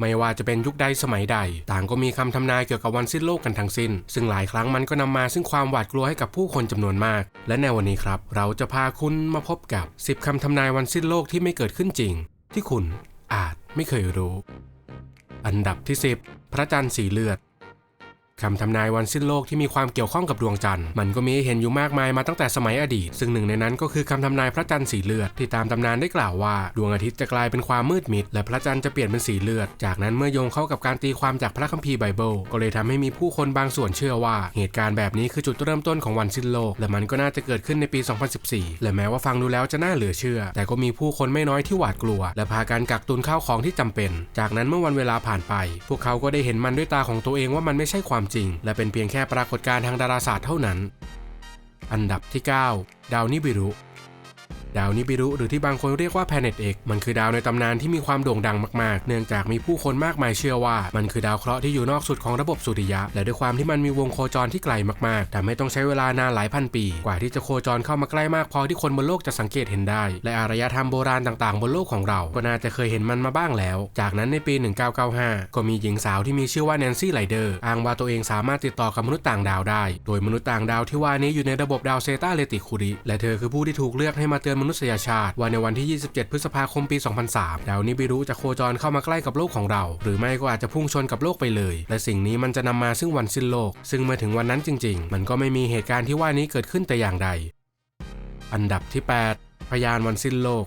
ไม่ว่าจะเป็นยุคใดสมัยใด ต่างก็มีคำทำนายเกี่ยวกับวันสิ้นโลกกันทั้งสิ้น ซึ่งหลายครั้งมันก็นำมาซึ่งความหวาดกลัวให้กับผู้คนจำนวนมาก และในวันนี้ครับ เราจะพาคุณมาพบกับ 10คำทำนายวันสิ้นโลกที่ไม่เกิดขึ้นจริง ที่คุณอาจไม่เคยรู้ อันดับที่ 10 พระจันทร์สีเลือด คำทำนายวันสิ้นโลกที่มีความเกี่ยวข้องกับดวงจันทร์มันก็มีให้เห็นอยู่มากมายมาตั้งแต่สมัยอดีต ซึ่งหนึ่งในนั้นก็คือคำทำนายพระจันทร์สีเลือดที่ตามตำนานได้กล่าวว่า ดวงอาทิตย์จะกลายเป็นความมืดมิด และพระจันทร์จะเปลี่ยนเป็นสีเลือด จากนั้นเมื่อโยงเข้ากับการตีความจากพระคัมภีร์ไบเบิลก็เลยทำให้มีผู้คนบางส่วนเชื่อว่า เหตุการณ์แบบนี้คือจุดเริ่มต้นของวันสิ้นโลก และมันก็น่าจะเกิดขึ้นในปี 2014 และแม้ว่าฟังดูแล้วจะน่าเหลือเชื่อ แต่ก็มีผู้คนไม่น้อยที่หวาดกลัว และพากันกักตุนข้าวของที่จำเป็น จากนั้นเมื่อวันเวลาผ่านไป พวกเขาก็ได้เห็นมันด้วยตาของตัวเองว่ามันไม่ใช่ความจริง และเป็นเพียงแค่ปรากฏการณ์ทางดาราศาสตร์เท่านั้น อันดับที่ 9 ดาวนิบิรุ ดาวนิบิรุหรือที่บางคนเรียกว่า Planet X มันคือดาวในตำนานที่มีความโด่งดังมากๆ เนื่องจากมีผู้คนมากมายเชื่อว่า มันคือดาวเคราะห์ที่อยู่นอกสุดของระบบสุริยะ และด้วยความที่มันมีวงโคจรที่ไกลมากๆทำให้ต้องใช้เวลานานหลายพันปี กว่าที่จะโคจรเข้ามาใกล้มากพอที่คนบนโลกจะสังเกตเห็นได้ และอารยธรรมโบราณต่างๆ บนโลกของเรา ก็น่าจะเคยเห็นมันมาบ้างแล้ว จากนั้นในปี 1995 ก็มีหญิงสาวที่มีชื่อว่าแนนซี่ไลเดอร์อ้างว่าตัวเองสามารถติดต่อกับมนุษย์ต่างดาวได้ โดยมนุษย์ต่างดาวที่ว่านี้อยู่ในระบบดาวเซตาเลติคูริและเธอคือผู้ที่ถูกเลือกให้มาเตือนมนุษยชาติว่าในวันที่ 27 พฤษภาคมปี 2003 ดาวนิบิรุจะโคจรเข้ามาใกล้กับโลกของเรา หรือไม่ก็อาจจะพุ่งชนกับโลกไปเลย และสิ่งนี้มันจะนำมาซึ่งวันสิ้นโลก ซึ่งเมื่อถึงวันนั้นจริง ๆ มันก็ไม่มีเหตุการณ์ที่ว่านี้เกิดขึ้นแต่อย่างใด อันดับที่ 8 พยานวันสิ้นโลก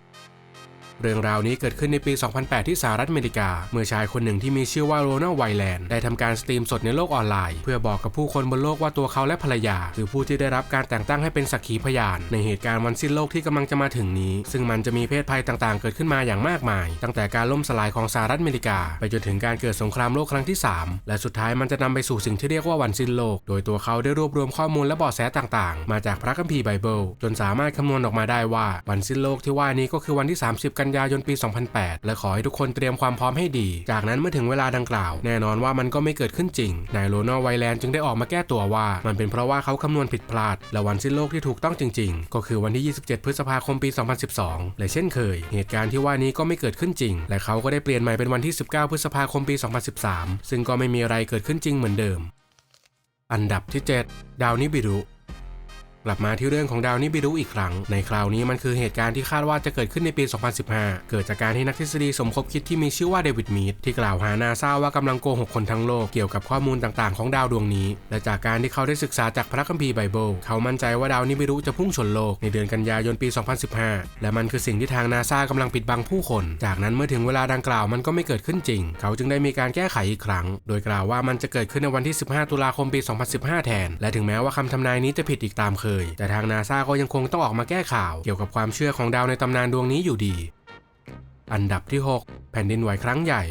เรื่องราวนี้เกิดขึ้นในปี 2008 ที่สหรัฐอเมริกา เมื่อชายคนหนึ่งที่มีชื่อว่าโรนัลไวแลนด์ได้ทำการสตรีมสดในโลกออนไลน์ เพื่อบอกกับผู้คนบนโลกว่าตัวเขาและภรรยา คือผู้ที่ได้รับการแต่งตั้งให้เป็นสักขีพยาน ในเหตุการณ์วันสิ้นโลกที่กำลังจะมาถึงนี้ ซึ่งมันจะมีเพศภัยต่างๆ เกิดขึ้นมาอย่างมากมาย ตั้งแต่การล่มสลายของสหรัฐอเมริกา ไปจนถึงการเกิดสงครามโลกครั้งที่ 3 และสุดท้ายมันจะนำไปสู่สิ่งที่เรียกว่าวันสิ้นโลก โดยตัวเขาได้รวบรวมข้อมูลและเบาะแสต่างๆ มาจากพระคัมภีร์ไบเบิลจนสามารถคำนวณออกมาได้ว่าวันสิ้นโลกที่ว่านี้ก็คือวันที่ 30 กันยายนปี 2008 และขอให้ทุกคนเตรียมความพร้อมให้ดี จากนั้นเมื่อถึงเวลาดังกล่าว แน่นอนว่ามันก็ไม่เกิดขึ้นจริง นายโรนัลไวแลนด์จึงได้ออกมาแก้ตัวว่า มันเป็นเพราะว่าเขาคำนวณผิดพลาด และวันสิ้นโลกที่ถูกต้องจริง ๆ ก็คือวันที่ 27 พฤษภาคมปี 2012 และเช่นเคย เหตุการณ์ที่ว่านี้ก็ไม่เกิดขึ้นจริง และเขาก็ได้เปลี่ยนใหม่เป็นวันที่ 19 พฤษภาคมปี 2013 ซึ่งก็ไม่มีอะไรเกิดขึ้นจริงเหมือนเดิม อันดับที่ 7 ดาวนิบิรุ กลับมาที่เรื่องของดาวนิบิรุอีกครั้ง ในคราวนี้มันคือเหตุการณ์ที่คาดว่าจะเกิดขึ้นในปี 2015 เกิดจากการที่นักทฤษฎีสมคบคิดที่มีชื่อว่าเดวิดมีดที่กล่าวหานาซาว่ากำลังโกหกคนทั้งโลกเกี่ยวกับข้อมูลต่างๆ ของดาวดวงนี้ และจากการที่เขาได้ศึกษาจากพระคัมภีร์ไบเบิลเขามั่นใจว่าดาวนิบิรุจะพุ่งชนโลกในเดือนกันยายนปี 2015 และมันคือสิ่งที่ทางนาซากำลังปิดบังผู้คน จากนั้นเมื่อถึงเวลาดังกล่าวมันก็ไม่เกิดขึ้นจริง เขาจึงได้มีการแก้ไขอีกครั้ง โดยกล่าวว่ามันจะเกิดขึ้นในวันที่ 15 ตุลาคมปี 2015 แทน และถึงแม้ว่าคำทำนายนี้จะผิดอีกตามเคยแต่ทางนาซาก็ยังคงต้องออกมาแก้ข่าว เกี่ยวกับความเชื่อของดาวในตำนานดวงนี้อยู่ดี อันดับที่ 6 แผ่นดินไหวครั้งใหญ่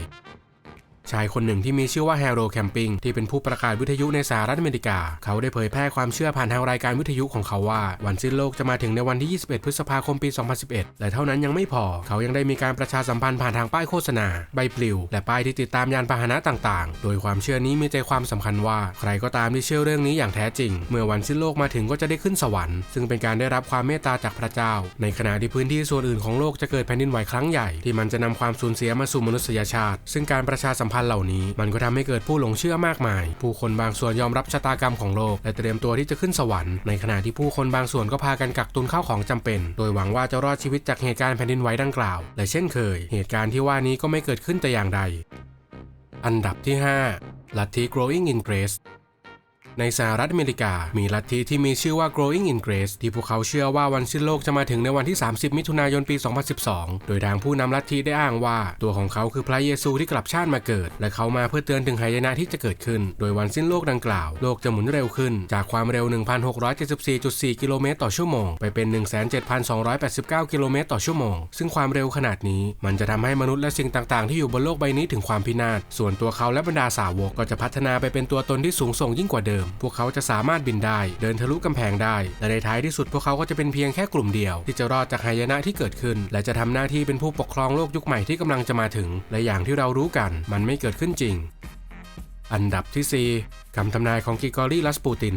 ชายคนหนึ่งที่มีชื่อว่าแฮร์โรแคมปิงที่เป็นผู้ประกาศวิทยุในสหรัฐอเมริกา เขาได้เผยแพร่ความเชื่อผ่านทางรายการวิทยุของเขาว่า วันสิ้นโลกจะมาถึงในวันที่ 21 พฤษภาคมปี 2011 และเท่านั้นยังไม่พอ เขายังได้มีการประชาสัมพันธ์ผ่านทางป้ายโฆษณา ใบปลิว และป้ายที่ติดตามยานพาหนะต่างๆ โดยความเชื่อนี้มีใจความสำคัญว่า ใครก็ตามที่เชื่อเรื่องนี้อย่างแท้จริง เมื่อวันสิ้นโลกมาถึงก็จะได้ขึ้นสวรรค์ ซึ่งเป็นการได้รับความเมตตาจากพระเจ้า ในขณะที่พื้นที่ส่วนอื่นของโลกจะเกิดแผ่นดินไหวครั้งใหญ่ที่มันจะนำความสูญเสียมาสู่มนุษยชาติ ซึ่งการประชาสัมพันธ์เหล่านี้ มันก็ทำให้เกิดผู้หลงเชื่อมากมาย ผู้คนบางส่วนยอมรับชะตากรรมของโลกและเตรียมตัวที่จะขึ้นสวรรค์ในขณะที่ผู้คนบางส่วนก็พากันกักตุนข้าวของจำเป็น โดยหวังว่าจะรอดชีวิตจากเหตุการณ์แผ่นดินไหวดังกล่าว และเช่นเคย เหตุการณ์ที่ว่านี้ก็ไม่เกิดขึ้นแต่อย่างใด อันดับที่ 5 ลัทธิ growing in grace ในสหรัฐอเมริกา มีลัทธิที่มีชื่อว่า growing in grace ที่พวกเขาเชื่อว่าวันสิ้นโลกจะมาถึงในวันที่ 30 มิถุนายนปี 2012 โดยทางผู้นำลัทธิได้อ้างว่าตัวของเขาคือพระเยซูที่กลับชาติมาเกิด และเขามาเพื่อเตือนถึงหายนะที่จะเกิดขึ้น โดยวันสิ้นโลกดังกล่าว โลกจะหมุนเร็วขึ้น จากความเร็ว 1,674.4 กิโลเมตรต่อชั่วโมง ไปเป็น 17,289 กิโลเมตรต่อชั่วโมง ซึ่งความเร็วขนาดนี้ มันจะทำให้มนุษย์และสิ่งต่างๆ ที่อยู่บนโลกใบนี้ถึงความพินาศ ส่วนตัวเขาและบรรดาสาวกก็จะพัฒนาไปเป็นตัวตนที่สูงส่งยิ่งกว่าเดิมพวกเขาจะสามารถบินได้ เดินทะลุกำแพงได้ และในท้ายที่สุดพวกเขาก็จะเป็นเพียงแค่กลุ่มเดียว ที่จะรอดจากหายนะที่เกิดขึ้น และจะทำหน้าที่เป็นผู้ปกครองโลกยุคใหม่ที่กำลังจะมาถึง และอย่างที่เรารู้กัน มันไม่เกิดขึ้นจริง อันดับที่ 4คำทำนายของกิกอรี่ลัสปูติน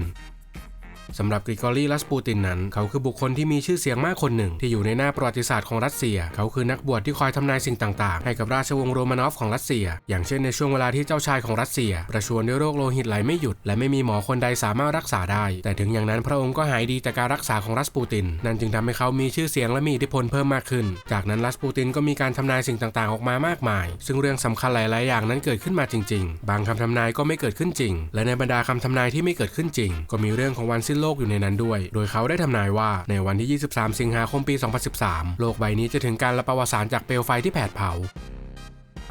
สำหรับกริกอรีลัสปูตินนั้น เขาคือบุคคลที่มีชื่อเสียงมากคนหนึ่ง ที่อยู่ในหน้าประวัติศาสตร์ของรัสเซีย เขาคือนักบวชที่คอยทำนายสิ่งต่างๆ ให้กับราชวงศ์โรมานอฟของรัสเซีย อย่างเช่นในช่วงเวลาที่เจ้าชายของรัสเซีย ประชวรด้วยโรคโลหิตไหลไม่หยุด และไม่มีหมอคนใดสามารถรักษาได้ แต่ถึงอย่างนั้นพระองค์ก็หายดีจากการรักษาของรัสปูติน นั่นจึงทำให้เขามีชื่อเสียงและมีอิทธิพลเพิ่มมากขึ้น จากนั้นรัสปูตินก็มีการทำนายสิ่งต่างๆ ออกมามากมาย ซึ่งเรื่องสำคัญหลายๆอย่างนั้นเกิดขึ้นมาจริง ๆ บางคำทำนายก็ไม่เกิดขึ้นจริง และในบรรดาคำทำนายที่ไม่เกิดขึ้นจริง ก็มีเรื่องของวันสิ้นโลกอยู่ในนั้นด้วย โดยเขาได้ทำนายว่าในวันที่ 23 สิงหาคมปี 2013 โลกใบนี้จะถึงการระประวัติศาสตร์จากเปลวไฟที่แผดเผา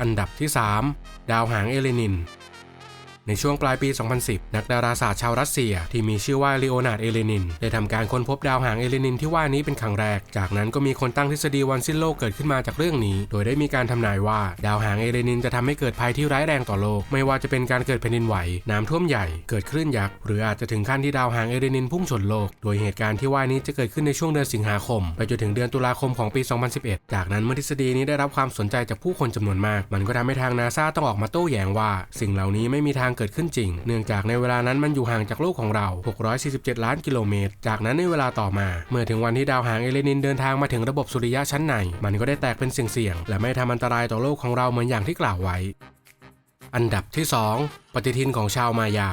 อันดับที่ 3 ดาวหางเอเลนิน ในช่วงปลายปี 2010 นักดาราศาสตร์ชาวรัสเซีย ที่มีชื่อว่าลีโอนาร์ดเอเลนิน ได้ทำการค้นพบดาวหางเอเลนินที่ว่านี้เป็นครั้งแรก จากนั้นก็มีคนตั้งทฤษฎีวันสิ้นโลกเกิดขึ้นมาจากเรื่องนี้ โดยได้มีการทำนายว่าดาวหางเอเลนินจะทำให้เกิดภัยที่ร้ายแรงต่อโลก ไม่ว่าจะเป็นการเกิดแผ่นดินไหว น้ำท่วมใหญ่ เกิดคลื่นยักษ์ หรืออาจจะถึงขั้นที่ดาวหางเอเลนินพุ่งชนโลก โดยเหตุการณ์ที่ว่านี้จะเกิดขึ้นในช่วงเดือนสิงหาคม ไปจนถึงเดือนตุลาคมของปี 2011 จากนั้นเมื่อทฤษฎีนี้ได้รับความสนใจจากผู้คนจำนวนมาก มันก็ทำให้ทางนาซาต้องออกมาโต้แย้งว่า สิ่งเหล่านี้ไม่มีทางเกิดขึ้นจริง เนื่องจากในเวลานั้นมันอยู่ห่างจากโลกของเรา 647 ล้านกิโลเมตร จากนั้นในเวลาต่อมา เมื่อถึงวันที่ดาวหางเอเลนินเดินทางมาถึงระบบสุริยะชั้นใน มันก็ได้แตกเป็นเสี่ยงๆและไม่ทำอันตรายต่อโลกของเราเหมือนอย่างที่กล่าวไว้ อันดับที่ 2 ปฏิทินของชาวมายา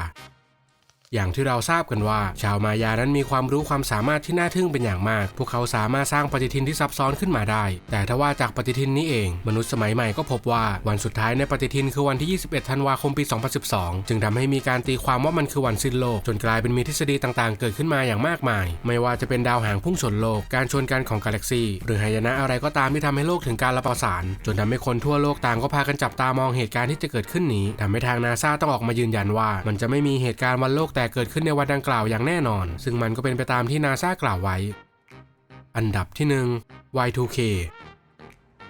อย่างที่เราทราบกันว่า ชาวมายานั้นมีความรู้ความสามารถที่น่าทึ่งเป็นอย่างมาก พวกเขาสามารถสร้างปฏิทินที่ซับซ้อนขึ้นมาได้ แต่ถ้าว่าจากปฏิทินนี้เอง มนุษย์สมัยใหม่ก็พบว่าวันสุดท้ายในปฏิทินคือวันที่ 21 ธันวาคมปี 2012 จึงทำให้มีการตีความว่ามันคือวันสิ้นโลก จนกลายเป็นมีทฤษฎีต่างๆ เกิดขึ้นมาอย่างมากมาย ไม่ว่าจะเป็นดาวหางพุ่งชนโลก การชนกันของกาแล็กซีหรือหายนะอะไรก็ตามที่ทำให้โลกถึงการระประสาน จนทำให้คนทั่วโลกต่างก็พากันจับตามองเหตุการณ์ที่จะเกิดขึ้นนี้ทำให้ทางนาซาต้องออกมายืนยันว่า มันจะไม่มีเหตุการณ์วันโลกแตกเกิดขึ้นในวันดังกล่าวอย่างแน่นอน ซึ่งมันก็เป็นไปตามที่นาซากล่าวไว้ อันดับที่ 1 Y2K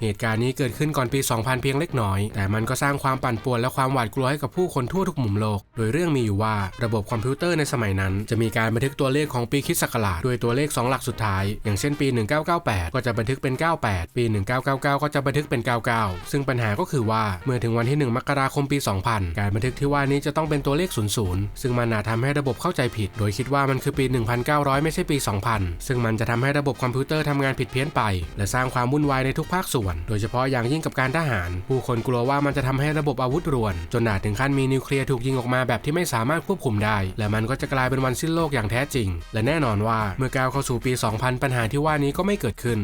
เหตุการณ์นี้เกิดขึ้นก่อนปี 2000 เพียงเล็กน้อย แต่มันก็สร้างความปั่นป่วนและความหวาดกลัวให้กับผู้คนทั่วทุกมุมโลก โดยเรื่องมีอยู่ว่าระบบคอมพิวเตอร์ในสมัยนั้น จะมีการบันทึกตัวเลขของปีคริสต์ศักราชด้วยตัวเลข 2 หลักสุดท้าย อย่างเช่นปี 1998 ก็จะบันทึกเป็น 98 ปี 1999 ก็จะบันทึกเป็น 99 ซึ่งปัญหาก็คือว่าเมื่อถึงวันที่ 1 มกราคมปี 2000 การบันทึกที่ว่านี้จะต้องเป็นตัวเลข 00 ซึ่งมันอาจทำให้ระบบเข้าใจผิด โดยคิดว่ามันคือปี 1900 ไม่ใช่ปี 2000 ซึ่งมันจะทำให้ระบบคอมพิวเตอร์ทำงานผิดเพี้ยนไป และสร้างความวุ่นวายในทุกภาคส่วนโดยเฉพาะอย่างยิ่งกับการทหาร ผู้คนกลัวว่ามันจะทำให้ระบบอาวุธรวน จนอาจถึงขั้นมีนิวเคลียร์ถูกยิงออกมาแบบที่ไม่สามารถควบคุมได้ และมันก็จะกลายเป็นวันสิ้นโลกอย่างแท้จริง และแน่นอนว่าเมื่อก้าวเข้าสู่ปี 2000 ปัญหาที่ว่านี้ก็ไม่เกิดขึ้น